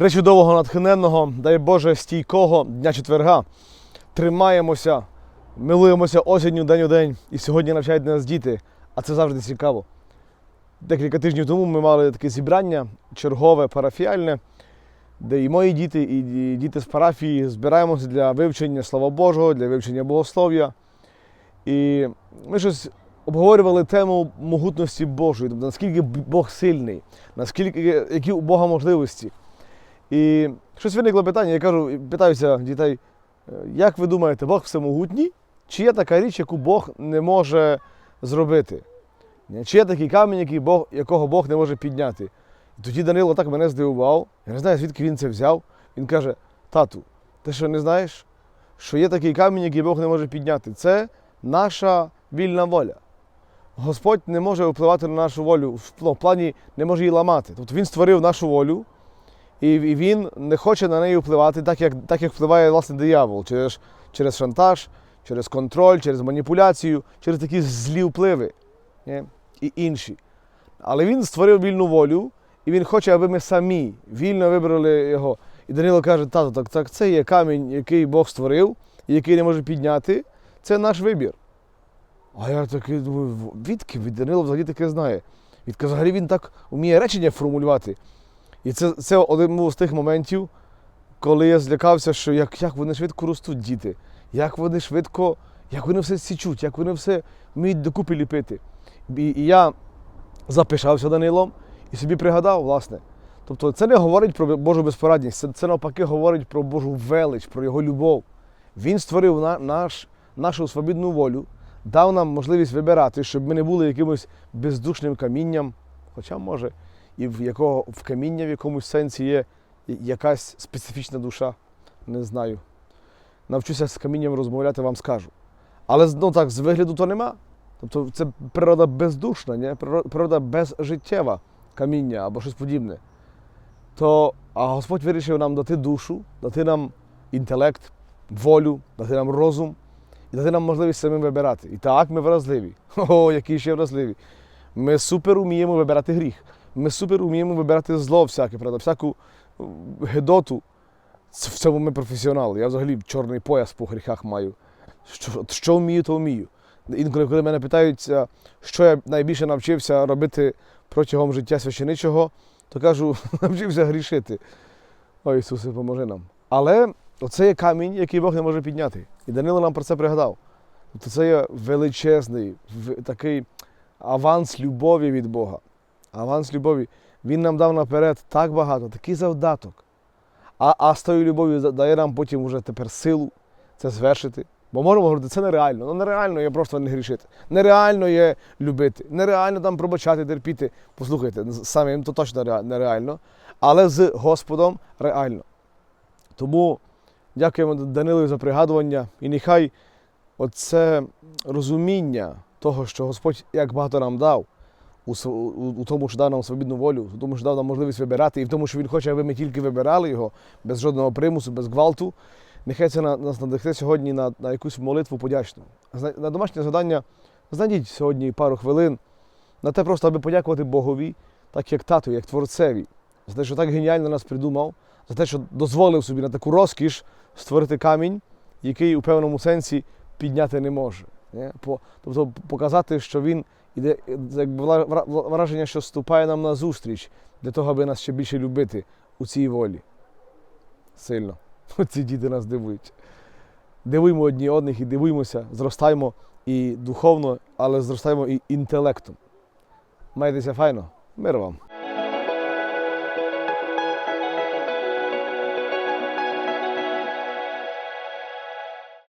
Пречудового натхненного, дай Боже, стійкого дня четверга. Тримаємося, милуємося осінню день у день. І сьогодні навчають нас діти, а це завжди цікаво. Декілька тижнів тому ми мали таке зібрання чергове, парафіальне, де і мої діти, і діти з парафії збираємося для вивчення Слова Божого, для вивчення богослов'я. І ми щось обговорювали тему могутності Божої, тобто наскільки Бог сильний, наскільки які у Бога можливості. І щось виникло питання, я кажу, питаюся дітей, «Е, як ви думаєте, Бог всемогутній? Чи є така річ, яку Бог не може зробити? Чи є такий камінь, який Бог, якого Бог не може підняти? І тоді Данило так мене здивував. Я не знаю, звідки він це взяв. Він каже: Тату, ти що не знаєш, що є такий камінь, який Бог не може підняти? Це наша вільна воля. Господь не може впливати на нашу волю, ну, в плані не може її ламати. Тобто Він створив нашу волю, і він не хоче на неї впливати, так як так як впливає власне диявол через, через шантаж, через контроль, через маніпуляцію, через такі злі впливи ні? і інші. Але він створив вільну волю, і він хоче, аби ми самі вільно вибрали його. І Данило каже: тато, так, так це є камінь, який Бог створив, і який не може підняти. Це наш вибір. А я такий думаю, відки Данило взагалі таке знає. Відки взагалі він так вміє речення формулювати. І це, це один був з тих моментів, коли я злякався, що як, як вони швидко ростуть діти, як вони швидко, як вони все січуть, як вони все вміють докупи ліпити. І, і я запишався Данилом і собі пригадав, власне. Тобто це не говорить про Божу безпорадність, це, це навпаки говорить про Божу велич, про Його любов. Він створив на, наш, нашу свобідну волю, дав нам можливість вибирати, щоб ми не були якимось бездушним камінням, хоча може, і в якого в каміння в якомусь сенсі є якась специфічна душа, не знаю. Навчуся з камінням розмовляти, вам скажу. Але ну, так, з вигляду то нема. Тобто це природа бездушна, ні? Природа безжиттєва каміння або щось подібне. То, а Господь вирішив нам дати душу, дати нам інтелект, волю, дати нам розум і дати нам можливість самим вибирати. І так ми вразливі. О, які ще вразливі. Ми супер уміємо вибирати гріх. Ми супер уміємо вибирати зло всяке, правда, всяку е, гидоту. Ц- В цьому ми професіонали. Я взагалі чорний пояс по гріхах маю. Що, що вмію, то вмію. Інколи, коли мене питають, е, що я найбільше навчився робити протягом життя священичого, то кажу, навчився грішити. Ой, Ісусе, поможи нам. Але оце є камінь, який Бог не може підняти. І Данило нам про це пригадав. Тобто це є величезний такий аванс любові від Бога. Аванс любові. Він нам дав наперед так багато, такий завдаток. А, а з тою любов'ю дає нам потім вже тепер силу це звершити. Бо можемо говорити, це нереально. Ну нереально є просто не грішити. Нереально є любити. Нереально там пробачати, терпіти. Послухайте, самим то точно нереально. Але з Господом реально. Тому дякуємо Данилові за пригадування. І нехай оце розуміння того, що Господь як багато нам дав, у, у, тому, що дав нам свобідну волю, у тому, що дав нам можливість вибирати, і в тому, що Він хоче, аби ми тільки вибирали його без жодного примусу, без гвалту. Нехай це на- нас надихне сьогодні на, на якусь молитву подячну. На домашнє завдання знайдіть сьогодні пару хвилин на те, просто аби подякувати Богові, так як тату, як творцеві, за те, що так геніально нас придумав, за те, що дозволив собі на таку розкіш створити камінь, який у певному сенсі підняти не може. По- Тобто показати, що він іде, е, якби враження, що ступає нам на зустріч для того, аби нас ще більше любити у цій волі. Сильно. Ці діти нас дивують. Дивуємо одні одних і дивуємося, зростаємо і духовно, але зростаємо і інтелектом. Майтеся файно. Мир вам.